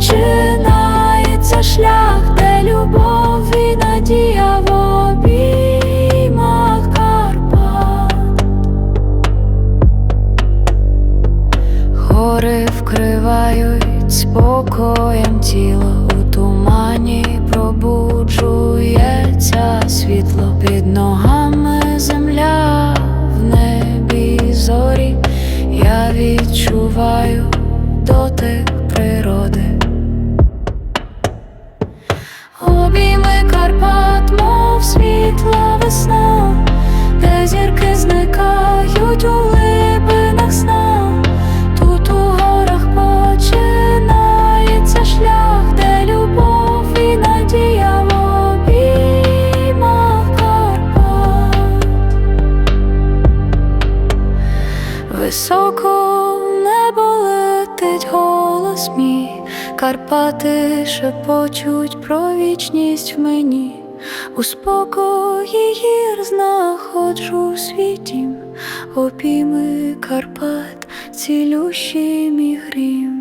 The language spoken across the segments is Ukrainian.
починається шлях, де любов і надія в обіймах Карпат Гори вкривають спокоєм тіло у тумані пробуджується світло під ногами. Карпати шепочуть про вічність в мені, у спокої гір знаходжу свій дім, Опіми Карпат, цілющий мій грім.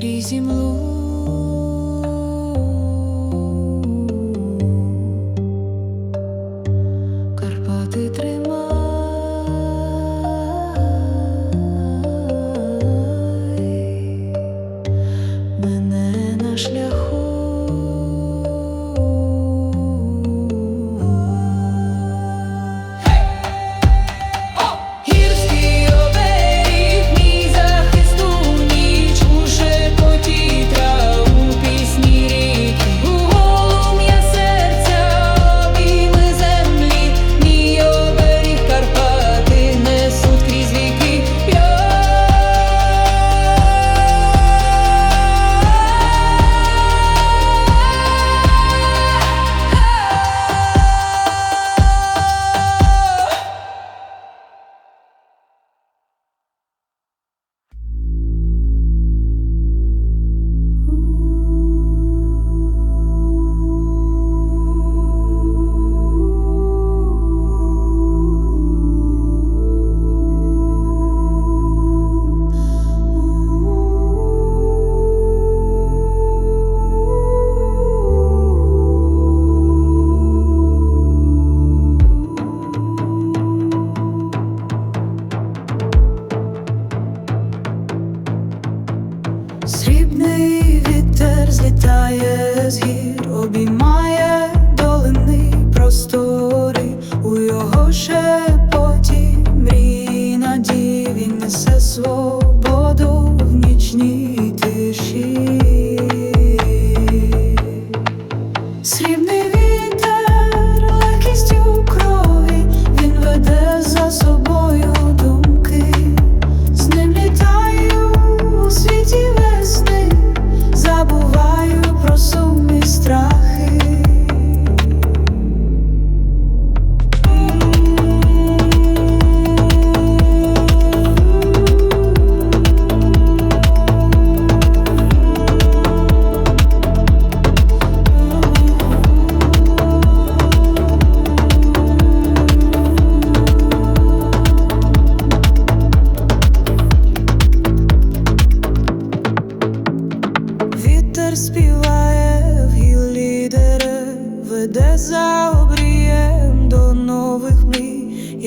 крізь імлу.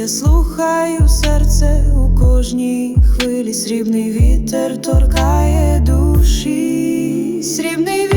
Я слухаю серце у кожній хвилі, срібний вітер торкає душі, срібний вітер.